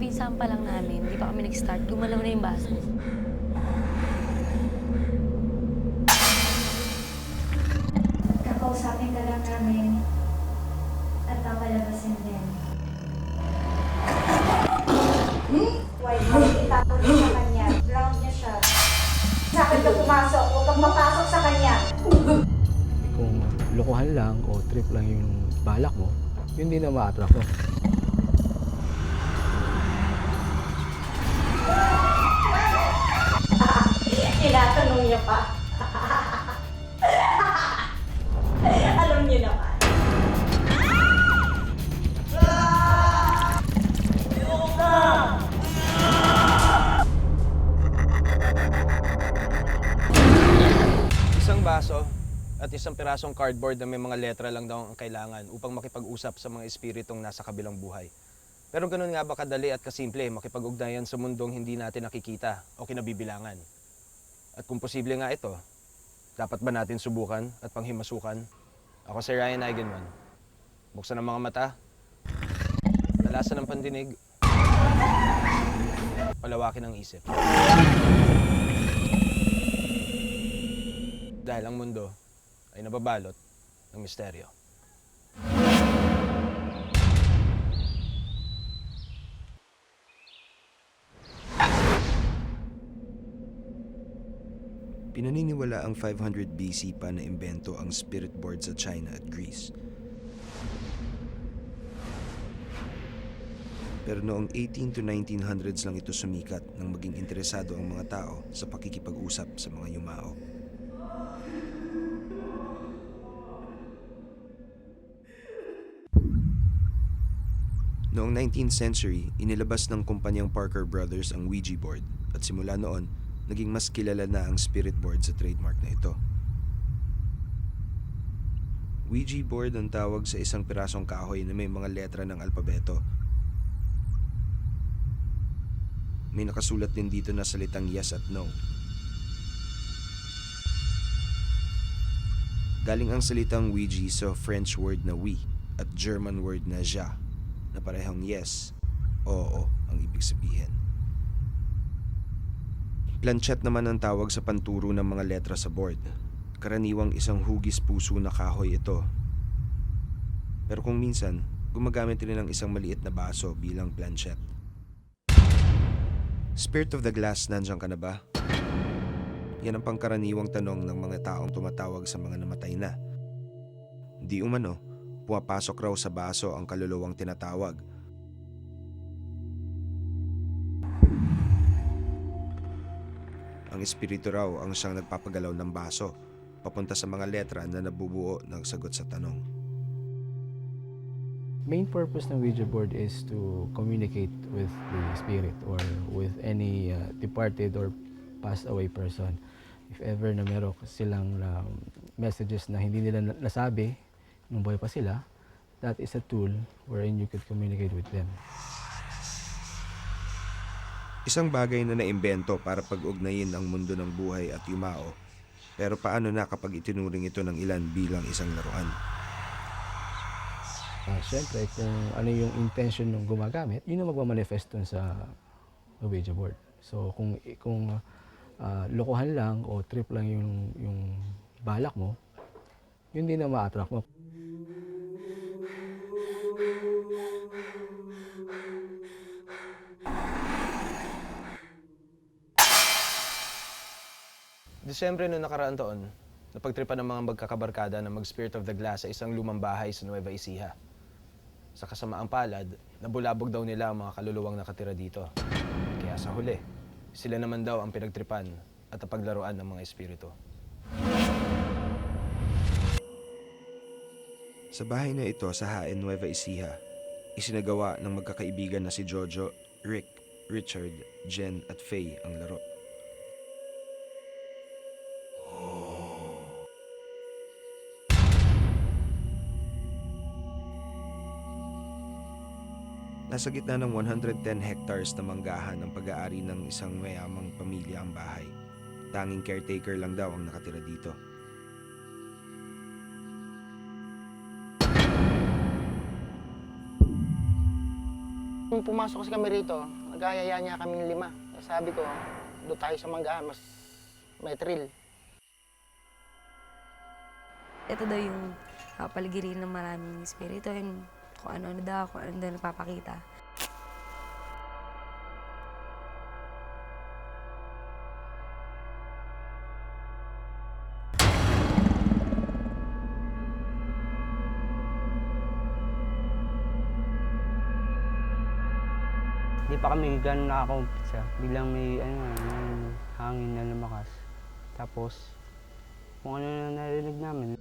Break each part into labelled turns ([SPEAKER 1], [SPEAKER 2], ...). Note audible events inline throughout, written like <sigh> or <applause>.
[SPEAKER 1] Pag-umpisahan pa lang namin, di pa kami nag-start, gumalaw na yung baso.
[SPEAKER 2] Kakausapin ka lang namin at papalabasin din.
[SPEAKER 3] Why, itapon mo sa kanya. Ground niya siya. Sa akin ka pumasok. Huwag kang papasok sa kanya.
[SPEAKER 4] Kung lokohan lang o trip lang yung balak mo, yun din na ma-attract mo.
[SPEAKER 3] Tinatanong niya pa. <laughs> Alam niyo naman.
[SPEAKER 5] Isang baso at isang pirasong cardboard na may mga letra lang daw ang kailangan upang makipag-usap sa mga espiritong nasa kabilang buhay. Pero ganun nga ba kadali at kasimple makipag-ugnayan sa mundong hindi natin nakikita o kinabibilangan? At kung posible nga ito, dapat ba natin subukan at panghimasukan? Ako si Ryan Eigenman. Buksan ang mga mata, talasan ng pandinig, palawakin ang isip. Dahil ang mundo ay nababalot ng misteryo.
[SPEAKER 6] Pinaniniwala ang 500 BC pa na imbento ang spirit board sa China at Greece. Pero noong 18 to 1900s lang ito sumikat nang maging interesado ang mga tao sa pakikipag-usap sa mga yumao. Noong 19th century, inilabas ng kumpanyang Parker Brothers ang Ouija board at simula noon, naging mas kilala na ang spirit board sa trademark na ito. Ouija board ang tawag sa isang pirasong kahoy na may mga letra ng alpabeto. May nakasulat din dito na salitang yes at no. Galing ang salitang Ouija sa French word na oui at German word na ja na parehong yes, oo ang ibig sabihin. Planchet naman ang tawag sa panturo ng mga letra sa board. Karaniwang isang hugis puso na kahoy ito. Pero kung minsan, gumagamit rin ng isang maliit na baso bilang planchet. Spirit of the Glass, nandiyan ka na ba? Yan ang pangkaraniwang tanong ng mga taong tumatawag sa mga namatay na. Di umano, pumapasok raw sa baso ang kaluluwang tinatawag Ang espiritu raw ang siyang nagpapagalaw ng baso papunta sa mga letra na nabubuo ng sagot sa tanong.
[SPEAKER 4] Main purpose ng Ouija board is to communicate with the spirit or with any uh, departed or passed away person. If ever na meron silang um, messages na hindi nila na- nasabi nung buhay pa sila, that is a tool wherein you could communicate with them.
[SPEAKER 6] Isang bagay na naimbento para pag-ugnayin ang mundo ng buhay at yumao. Pero paano na kapag itinuring ito ng ilan bilang isang laruan?
[SPEAKER 4] Uh, Siyempre, kung ano yung intention ng gumagamit, yun ang magmamanifest dun sa Ouija board. So, kung, kung uh, lokohan lang o trip lang yung, yung balak mo, yun din na ma-attract mo.
[SPEAKER 5] Desyembre noong nakaraang taon, napagtripan ng mga magkakabarkada na mag-Spirit of the Glass sa isang lumang bahay sa Nueva Ecija. Sa kasamaang palad, nabulabog daw nila ang mga kaluluwang nakatira dito. Kaya sa huli, sila naman daw ang pinagtripan at napaglaruan ng mga espiritu.
[SPEAKER 6] Sa bahay na ito sa Haen Nueva Ecija, isinagawa ng magkakaibigan na si Jojo, Rick, Richard, Jen at Faye ang laro. Nasa gitna ng 110 hectares na manggahan ng pag-aari ng isang mayamang pamilya ang bahay. Tanging caretaker lang daw ang nakatira dito.
[SPEAKER 7] Nung pumasok kasi kami rito, nag-ayaya niya kaming lima. Sabi ko, doon tayo sa manggahan, mas may thrill.
[SPEAKER 1] Ito daw yung kapaligirin ng maraming espiritu, yung kung ano-ano daw, kung ano daw nagpapakita.
[SPEAKER 8] Di pa kami ganun nakakumpisa. Biglang may ano, may hangin na lumakas. Tapos, kung ano na narinig namin.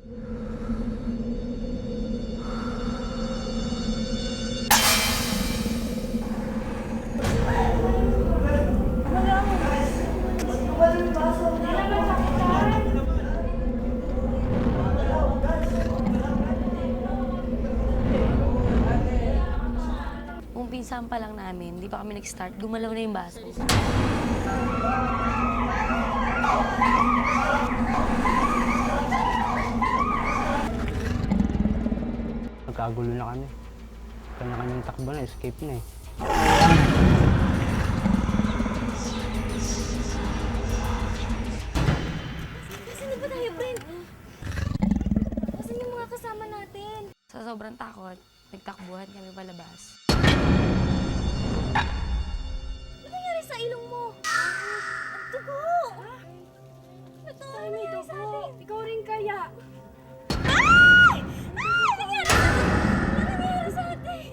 [SPEAKER 1] Umpisahan pa lang namin, di pa kami nag-start, gumalaw na yung baso.
[SPEAKER 8] Nagkagulo na kami. Kanya-kanyang takbo na, escape na eh.
[SPEAKER 1] Sa sobrang takot, nagtakbuhan kami palabas.
[SPEAKER 2] Sa ilong mo? Ang dugo! Nangyari sa atin? Ikaw rin kaya? Ay! Ay! Nangyari sa atin! Ano nangyari sa atin?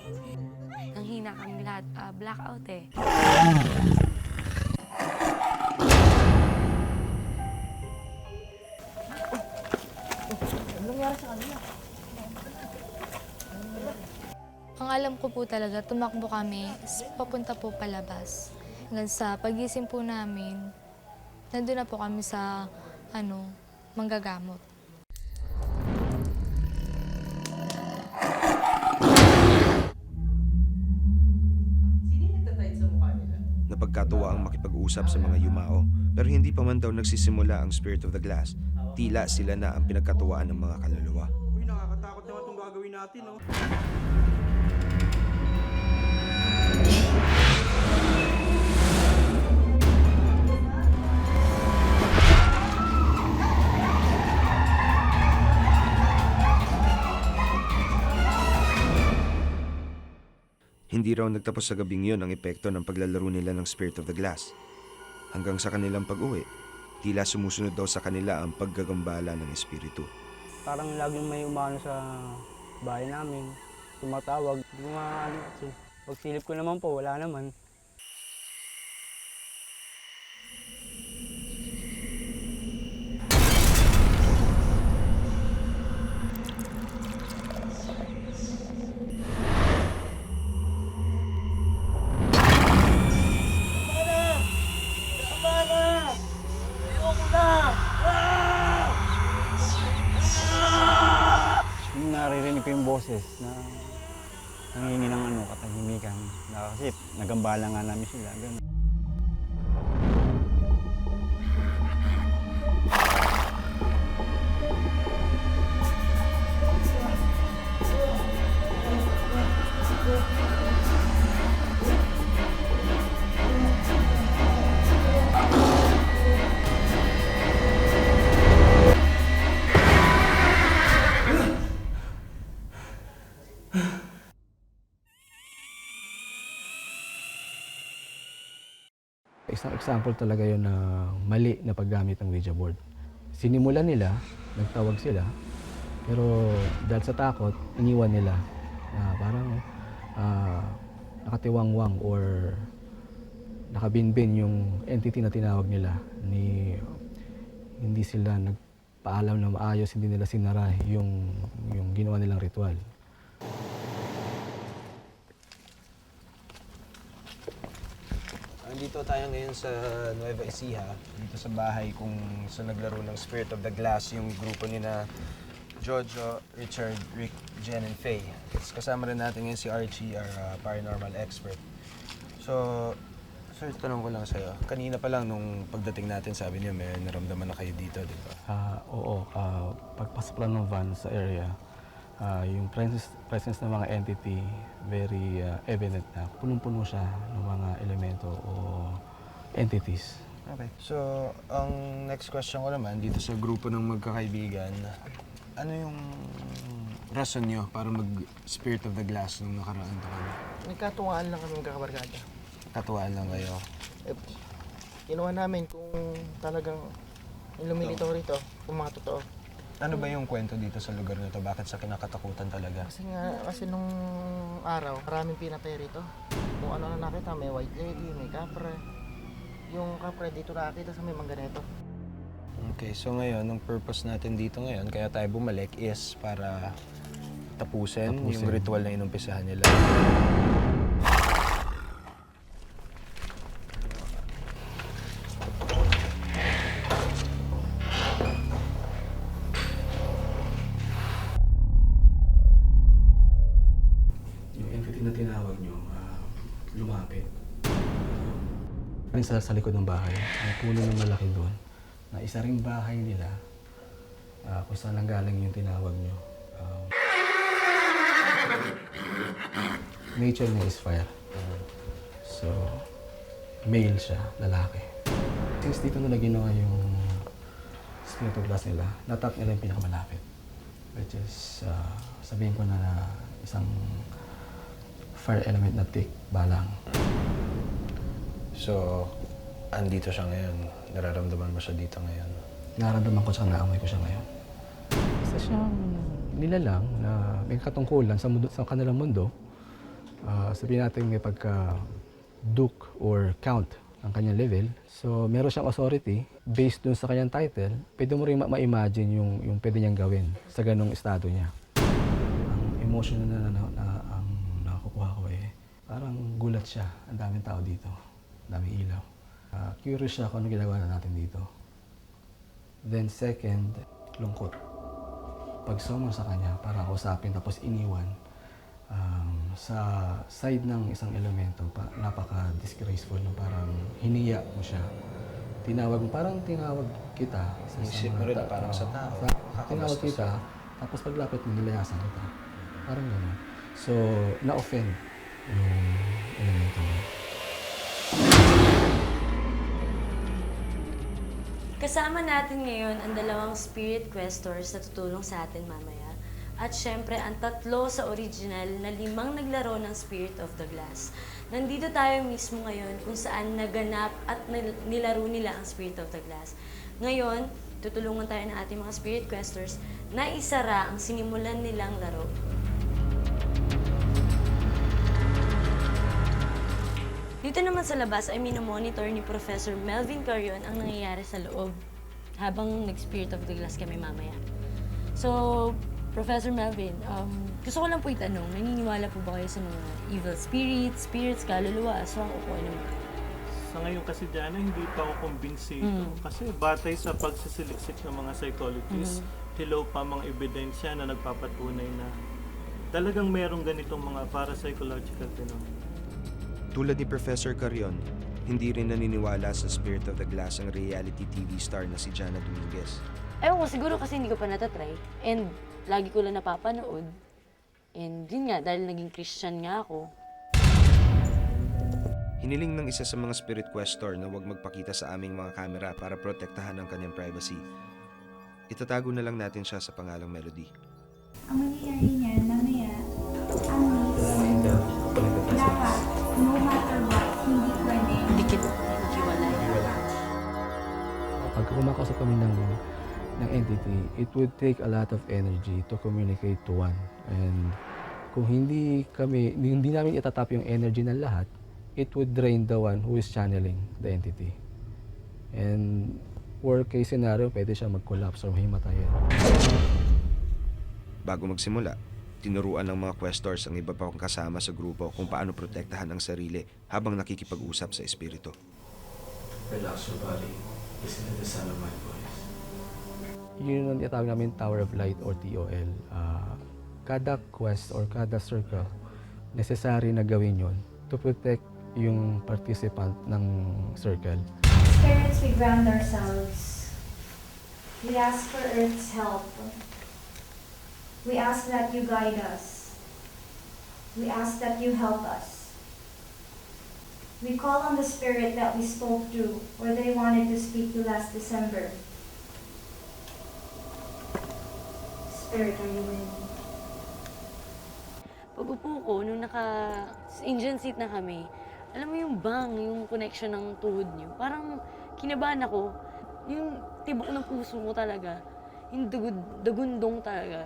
[SPEAKER 1] Ang hina kami lahat, ah, blackout eh.
[SPEAKER 9] Ang alam ko po talaga, tumakbo kami, s- papunta po palabas. Hanggang sa pagising po namin, nandun na po kami sa, ano, manggagamot.
[SPEAKER 6] Napagkatuwa ang makipag-usap sa mga yumao pero hindi pa man daw nagsisimula ang Spirit of the Glass. Tila sila na ang pinagkatuwaan ng mga kaluluwa.
[SPEAKER 10] Uy, nakakatakot naman itong gagawin natin, no?
[SPEAKER 6] Hindi raw nagtapos sa gabing yun ang epekto ng paglalaro nila ng Spirit of the Glass. Hanggang sa kanilang pag-uwi, tila sumusunod daw sa kanila ang paggagambala ng espiritu.
[SPEAKER 8] Parang laging may umano sa bahay namin. Tumatawag. Ano kasi. Pagsilip ko naman po, wala naman.
[SPEAKER 4] Example talaga yun na mali na paggamit ng Ouija board. Sinimulan nila, nagtawag sila, pero dahil sa takot, iniwan nila na parang ah, nakatiwangwang or nakabinbin yung entity na tinawag nila ni hindi sila nagpaalam na maayos, hindi nila sinara yung, yung ginawa nilang ritual.
[SPEAKER 5] Nandito tayo ngayon sa Nueva Ecija, dito sa bahay kung sa naglaro ng Spirit of the Glass, yung grupo ni na Jojo, Richard, Rick, Jen, and Faye. Tapos kasama rin natin ngayon si Archie, our uh, paranormal expert. So, sir, tanong ko lang sa'yo. Kanina pa lang nung pagdating natin, sabi niyo may naramdaman na kayo dito, di ba?
[SPEAKER 4] Ah, oo, ah, pagpasok lang ng van sa area, ah, yung presence, presence ng mga entity very ah, evident na punong-puno siya ng mga elemento o entities.
[SPEAKER 5] Okay. So, ang next question ko naman, dito sa grupo ng magkakaibigan, ano yung rason nyo para mag-Spirit of the Glass nung nakaraan taon?
[SPEAKER 7] Nagkatuwaan lang kami magkakabarkada.
[SPEAKER 5] Katuwaan lang kayo.
[SPEAKER 7] Eh, kinuha namin kung talagang yung lumilitaw rito, kung mga totoo.
[SPEAKER 5] Ano ba yung kwento dito sa lugar na to? Bakit sa kinakatakutan talaga?
[SPEAKER 7] Kasi nga, kasi nung araw, maraming pinatay rito. Kung ano na nakita, may white lady, may kapre. Yung kapre dito nakakita sa may mangganeto.
[SPEAKER 5] Okay, so ngayon, ang purpose natin dito ngayon, kaya tayo bumalik is para tapusin, yung
[SPEAKER 4] Tapusin.
[SPEAKER 5] ritual na inumpisahan nila.
[SPEAKER 4] Rin sa, sa likod ng bahay, may puno ng malaki doon, na isa ring bahay nila, ah, kung saan ang galing yung tinawag nyo. Um, nature niya is fire. So, male siya, lalaki. Since dito nila ginawa yung spirit glass nila, natap nila yung pinakamalapit. Which is, ah, sabihin ko na na isang fire element na tick, balang.
[SPEAKER 5] So, andito siya ngayon. Nararamdaman mo siya dito ngayon.
[SPEAKER 4] Nararamdaman ko siya, naamoy ko siya ngayon. Isa siyang nilalang na may katungkulan sa, mundo, sa kanilang mundo. Ah, sabihin natin may pagka duke or count ang kanyang level. So, meron siyang authority based dun sa kanyang title. Pwede mo rin ma- ma-imagine yung, yung pwede niyang gawin sa ganong estado niya. Ang emotion na, na, na, na ang nakukuha ko eh, parang gulat siya. Ang daming tao dito. Daming ilaw. Ah, curious kung ano ginagawa na natin dito. Then second, lungkot. Pag summon sa kanya para kausapin tapos iniwan, um, sa side ng isang elemento, pa, napaka-disgraceful na parang hiniya mo siya. Tinawag mo, parang tinawag kita. Sa
[SPEAKER 5] Isip mo rin parang sa tao.
[SPEAKER 4] tinawag kita, tapos paglapit mo, nilayasan kita. Parang gano'n. So, na-offend yung elemento mo.
[SPEAKER 11] Kasama natin ngayon ang dalawang spirit questors na tutulong sa atin mamaya. At syempre, ang tatlo sa original na limang naglaro ng Spirit of the Glass. Nandito tayo mismo ngayon kung saan naganap at nil- nilaro nila ang Spirit of the Glass. Ngayon, tutulungan tayo ng ating mga spirit questors na isara ang sinimulan nilang laro. Dito naman sa labas ay minomonitor ni Professor Melvin Carion ang nangyayari sa loob habang nag-Spirit of the Glass kami mamaya. So, Professor Melvin, um, gusto ko lang po itanong, naniniwala po ba kayo sa mga evil spirits, spirits, kaluluwa, aswang, o kung ano man?
[SPEAKER 10] Sa ngayon kasi Diana, hindi pa ako kumbinsido.
[SPEAKER 11] Mm.
[SPEAKER 10] Kasi batay sa pagsisiliksik ng mga psychologists, hello pa mga ebidensya na nagpapatunay na talagang merong ganitong mga parapsychological phenomena.
[SPEAKER 6] Tulad ni Professor Carion, hindi rin naniniwala sa Spirit of the Glass ang reality TV star na si Jana Dominguez.
[SPEAKER 11] Ewan ko, siguro kasi hindi ko pa natatry. And lagi ko lang napapanood. And yun nga, dahil naging Christian nga ako,
[SPEAKER 6] Hiniling ng isa sa mga spirit questor na huwag magpakita sa aming mga kamera para protektahan ang kanyang privacy. Itatago na lang natin siya sa pangalang Melody.
[SPEAKER 3] Ang mangyayari niyan, mamaya, ang miss, lahat,
[SPEAKER 4] Pag kumakausap kami ng, ng entity, it would take a lot of energy to communicate to one. And kung hindi kami, hindi namin itatap yung energy ng lahat, it would drain the one who is channeling the entity. And worst case scenario, pwede siya mag-collapse or mahimatayan.
[SPEAKER 6] Bago magsimula, tinuruan ng mga questors ang iba pang kasama sa grupo kung paano protektahan ang sarili habang nakikipag-usap sa espiritu.
[SPEAKER 4] Relax your body. Listen to the sound of my voice. Yun ang tinatawag namin Tower of Light or TOL. Ah, kada quest or kada circle, necessary na gawin yon to protect yung participant ng circle.
[SPEAKER 3] Spirits, we ground ourselves. We ask for Earth's help. We ask that you guide us. We ask that you help us. We call on the spirit that we spoke to or they wanted to speak to last December. Spirit, are you in?
[SPEAKER 11] Pag upo ko, nung naka engine seat na kami, alam mo yung bang, yung connection ng tuhod niyo, parang kinabahan ako. Yung tibok ng puso ko talaga. Yung dugod, dagundong talaga.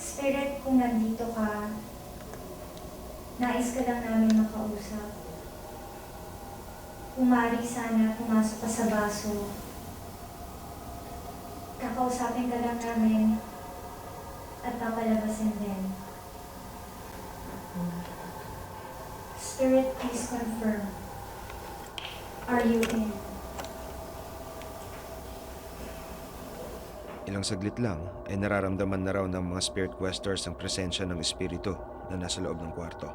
[SPEAKER 3] Spirit, kung nandito ka, nais ka lang namin makausap. Umari sana pumasok ka sa baso. Kakausapin ka lang namin at papalabasin din. Spirit, please confirm. Are you in?
[SPEAKER 6] Ilang saglit lang ay nararamdaman na raw ng mga spirit questers ang presensya ng espiritu na nasa loob ng kwarto.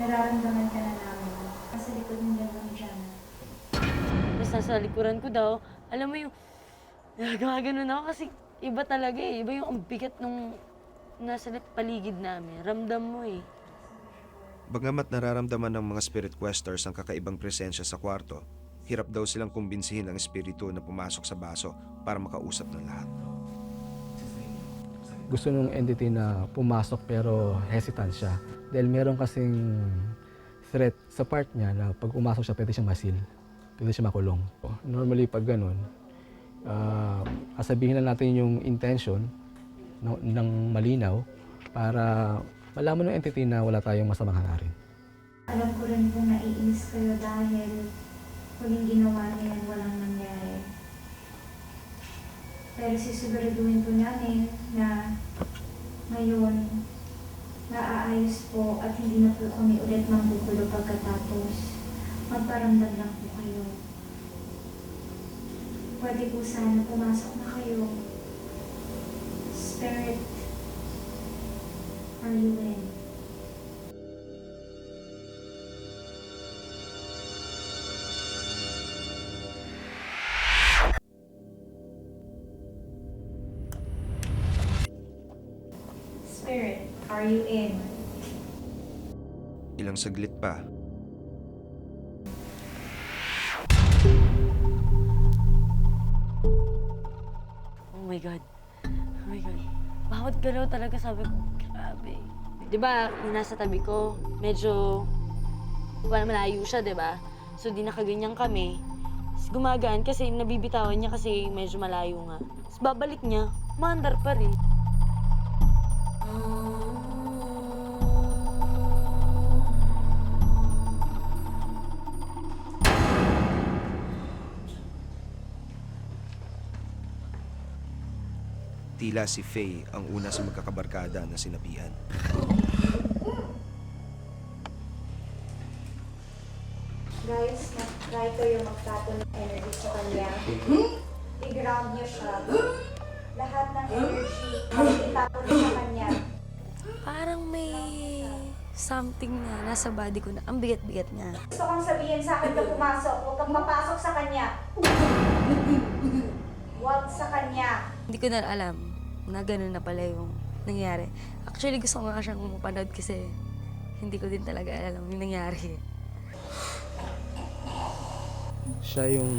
[SPEAKER 3] Nararamdaman ka na namin. Nasa likod ng dalawang dyan.
[SPEAKER 11] Tapos nasa likuran ko daw, alam mo yung, gumaganon ako kasi iba talaga eh. Iba yung ang bigat nung nasa paligid namin. Ramdam mo eh.
[SPEAKER 6] Bagamat nararamdaman ng mga spirit questers ang kakaibang presensya sa kwarto, hirap daw silang kumbinsihin ang espiritu na pumasok sa baso para makausap ng lahat.
[SPEAKER 4] Gusto nung entity na pumasok pero hesitant siya. Dahil meron kasing threat sa part niya na pag umasok siya, pwede siyang masil. Pwede siya makulong. Normally, pag ganun, uh, sabihin lang natin yung intention ng, ng malinaw para malaman ng entity na wala tayong masamang hangarin.
[SPEAKER 3] Alam ko rin kung naiinis kayo dahil huling ginawa niya walang nangyari. Pero sisiguraduhin po namin na ngayon naaayos po at hindi na po kami ulit manggugulo pagkatapos. Magparamdam lang po kayo. Pwede po sana pumasok na kayo. Spirit, are you in? Are you in?
[SPEAKER 6] Ilang saglit pa,
[SPEAKER 11] Oh my God. Oh my God. Bawat galaw talaga sabi ko, grabe. Di ba, yung nasa tabi ko, medyo wala malayo siya, di ba? So, di nakaganyan kami. Tapos gumagaan kasi nabibitawan niya kasi medyo malayo nga. Tapos babalik niya, mandar pa rin.
[SPEAKER 6] Tila si Faye ang una sa magkakabarkada na sinabihan.
[SPEAKER 3] Guys, mag-try kayo magtato ng energy sa kanya. I-ground niyo siya. Lahat ng energy, itapon niyo sa kanya.
[SPEAKER 1] Parang may something na nasa body ko na ang bigat-bigat niya.
[SPEAKER 3] Gusto kong sabihin sa akin ka pumasok, huwag kang mapasok sa kanya. Huwag sa kanya.
[SPEAKER 1] Hindi ko na alam na gano'n na pala yung nangyari. Actually, gusto ko nga siyang mapanood kasi hindi ko din talaga alam yung nangyari.
[SPEAKER 4] Siya yung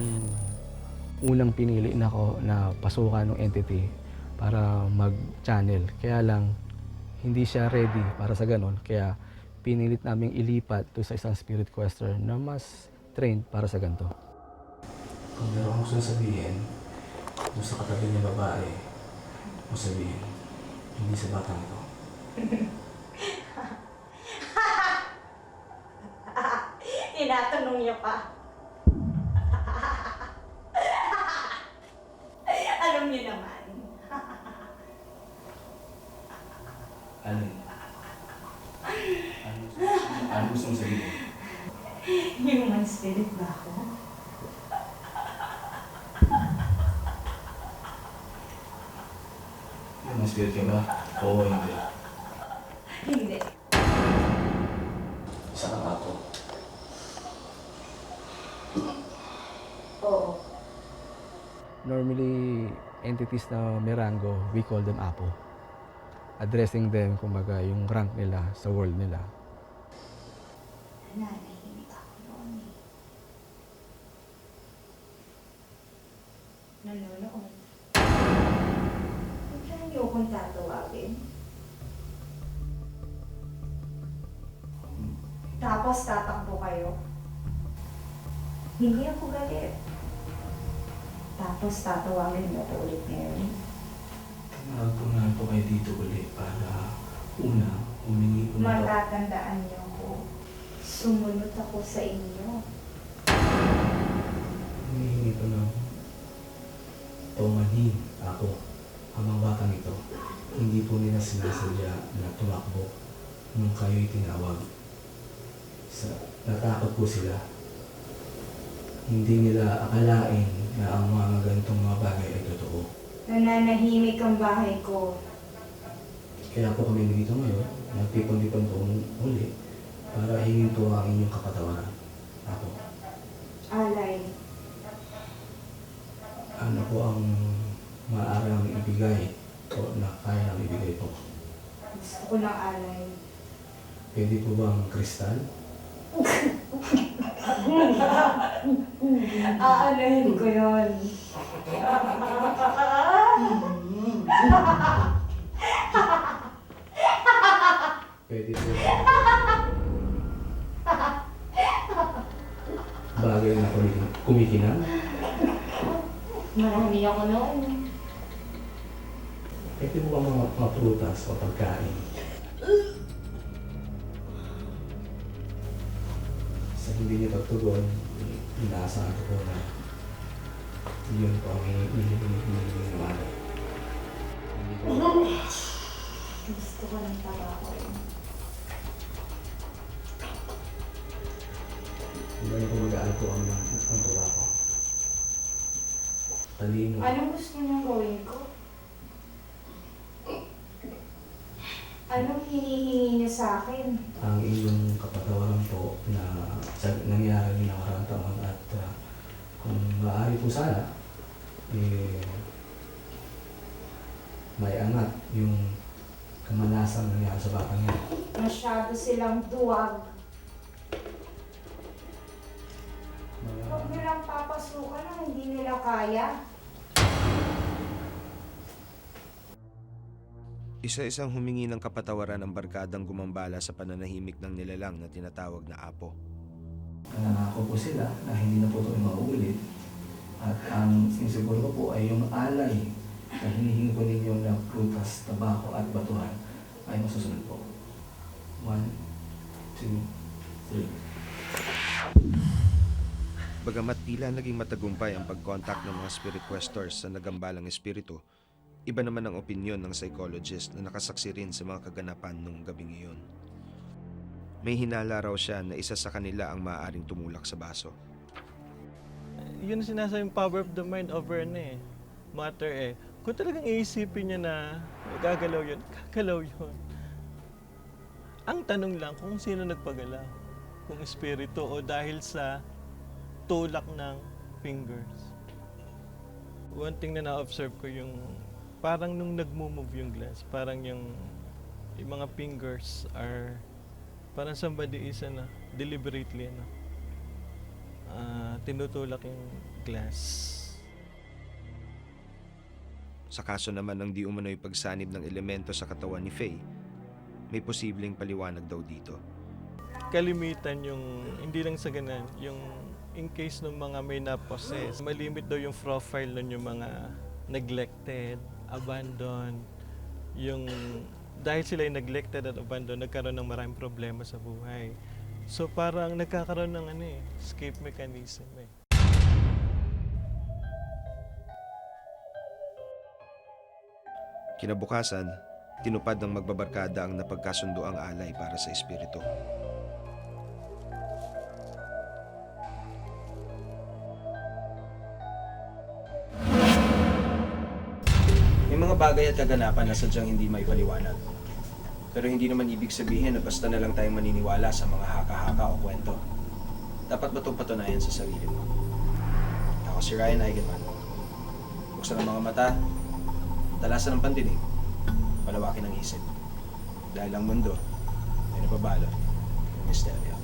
[SPEAKER 4] unang pinili na ko na pasukan ng entity para mag-channel. Kaya lang, hindi siya ready para sa ganon. Kaya pinilit naming ilipat to sa isang spirit quester na mas trained para sa ganito. Kung meron akong gusto sabihin, kung sa katabi niya babae, mo sabihin, hindi sa batang ito. <laughs>
[SPEAKER 3] Tinatanong niyo pa. alam niyo naman.
[SPEAKER 4] Alin? Ano, ano gusto mong sabihin?
[SPEAKER 3] Human spirit ba ako?
[SPEAKER 4] Ka ba? Oo, hindi.
[SPEAKER 3] Hindi.
[SPEAKER 4] Isa kang ako.
[SPEAKER 3] Oo.
[SPEAKER 4] Normally, entities na may rango, we call them apo. addressing them, kumbaga, yung rank nila sa world nila.
[SPEAKER 3] Nananahimik Tapos tatawagin niyo ako ulit ngayon.
[SPEAKER 4] Tinawag ko na po kayo dito ulit para una, humingi po na
[SPEAKER 3] Matatandaan niyo ako. Sumunod ako sa inyo.
[SPEAKER 4] humingi po ng tumanhin ako ang mga batang ito. Hindi po nila sinasadya na tumakbo nung kayo'y tinawag. Sa, natakot po sila. Hindi nila akalain na ang mga ganitong mga bagay ay totoo.
[SPEAKER 3] Nananahimik ang bahay ko.
[SPEAKER 4] Kaya po kami dito ngayon, nagtipon-tipon po uli para hingin po ang inyong kapatawaran. Ako,
[SPEAKER 3] Alay.
[SPEAKER 4] ano po ang maaari namin ibigay o na kaya namin ibigay po?
[SPEAKER 3] Gusto ko ng alay.
[SPEAKER 4] Pwede po bang kristal? <laughs>
[SPEAKER 3] Aalahin ko yun.
[SPEAKER 4] Pwede po bagay na kumikin- kumikinang?
[SPEAKER 3] Marami ako noon.
[SPEAKER 4] Pwede po ba mga, mga prutas o pagkain? Hindi niyo pagtugon, inaasahan ko po na yun po ang hinihingi naman. Hindi ko
[SPEAKER 3] Gusto ko ng trabaho.
[SPEAKER 4] Hindi ko mag-aaral po ang, ang tuwa ko. Talino.
[SPEAKER 3] Anong gusto niyong gawin ko? Anong hinihingi niyo sa akin?
[SPEAKER 4] ang inyong kapatawaran po na sa nangyari ng nakarang taon at ah, kung maaari po sana, eh, may angat yung kamalasang nangyari sa batang yan.
[SPEAKER 3] Masyado silang duwag. Huwag nilang papasukan na hindi nila kaya.
[SPEAKER 6] Isa-isang humingi ng kapatawaran ang barkadang gumambala sa pananahimik ng nilalang na tinatawag na Apo.
[SPEAKER 4] Nangako po sila na hindi na po ito mauulit. At ang sinisiguro ko po ay yung alay na hinihingi po ninyo ng prutas, tabako at batuhan ay masusunod po. One, two, three.
[SPEAKER 6] Bagamat tila naging matagumpay ang pag-contact ng mga spirit questors sa nagambalang espiritu, iba naman ang opinyon ng psychologist na nakasaksi rin sa mga kaganapan nung gabing iyon. May hinala raw siya na isa sa kanila ang maaaring tumulak sa baso.
[SPEAKER 10] Yun sinasabing power of the mind over na eh. Matter eh. Kung talagang iisipin niya na gagalaw yun, gagalaw yun. Ang tanong lang kung sino nagpagalaw. Kung espiritu o dahil sa tulak ng fingers. One thing na na-observe ko yung parang nung nagmo-move yung glass, parang yung, yung mga fingers are parang somebody is ano, deliberately ano, ah, tinutulak yung glass.
[SPEAKER 6] Sa kaso naman ng di umano'y pagsanib ng elemento sa katawan ni Faye, may posibleng paliwanag daw dito.
[SPEAKER 10] Kalimitan yung, hindi lang sa ganun, yung in case ng mga may na-possess, malimit daw yung profile nun yung mga neglected, abandoned, yung dahil sila yung neglected at abandoned, nagkaroon ng maraming problema sa buhay. So parang nagkakaroon ng ano eh, escape mechanism eh.
[SPEAKER 6] Kinabukasan, tinupad ng magbabarkada ang napagkasundo ang alay para sa espiritu.
[SPEAKER 5] Bagay at kaganapan na sadyang hindi may paliwanag. Pero hindi naman ibig sabihin na basta na lang tayong maniniwala sa mga haka-haka o kwento. Dapat ba itong patunayan sa sarili mo? Ako si Ryan Eigenman. Buksan ang mga mata, talasan ng pandinig, palawakin ang isip. Dahil ang mundo ay nababalot ng misteryo.